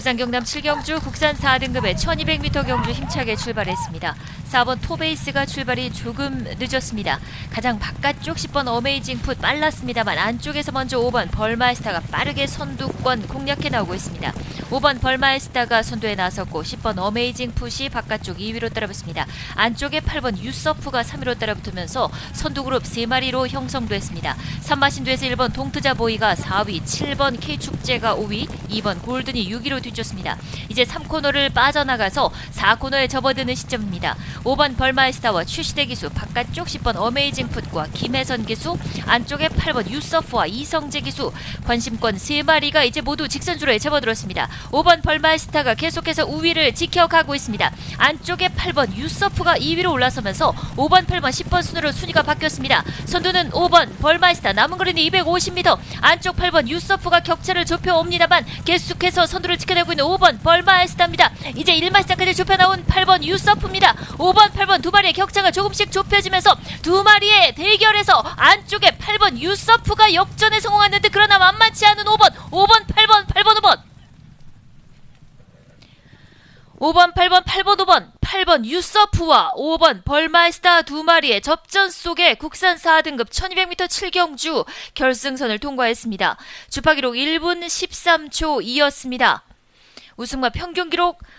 부산 경남 7경주 국산 4등급의 1200m 경주 힘차게 출발했습니다. 4번 토베이스가 출발이 조금 늦었습니다. 가장 바깥쪽 10번 어메이징 풋 빨랐습니다만 안쪽에서 먼저 5번 벌마이스타가 빠르게 선두권 공략해 나오고 있습니다. 5번 벌마이스타가 선두에 나섰고 10번 어메이징 풋이 바깥쪽 2위로 따라붙습니다. 안쪽에 8번 유서프가 3위로 따라붙으면서 선두 그룹 3마리로 형성됐습니다. 산마신도에서 1번 동트자 보이가 4위, 7번 K축제가 5위, 2번 골든이 6위로 뒤 쫓습니다. 이제 3코너를 빠져나가서 4코너에 접어드는 시점입니다. 5번 벌마이스타와 출시대 기수, 바깥쪽 10번 어메이징 풋과 김혜선 기수, 안쪽에 8번 유서프와 이성재 기수, 관심권 3마리가 이제 모두 직선주로에 접어들었습니다. 5번 벌마이스타가 계속해서 우위를 지켜가고 있습니다. 안쪽에 8번 유서프가 2위로 올라서면서 5번, 8번, 10번 순으로 순위가 바뀌었습니다. 선두는 5번 벌마이스타 남은 거리는 250m 안쪽 8번 유서프가 격차를 좁혀옵니다만 계속해서 선두를 지켜내 고 있는 5번 벌마이스타입니다. 이제 1마시장까지 좁혀 나온 8번 유서프입니다. 5번, 8번 두 마리의 격차가 조금씩 좁혀지면서 두 마리의 대결에서 안쪽에 8번 유서프가 역전에 성공하는데 그러나 만만치 않은 5번, 5번, 8번, 8번, 5번 5번, 8번, 8번, 5번, 8번 유서프와 5번 벌마이스타 두 마리의 접전 속에 국산 4등급 1200m 7경주 결승선을 통과했습니다. 주파 기록 1분 13초 2였습니다. 우승과 평균 기록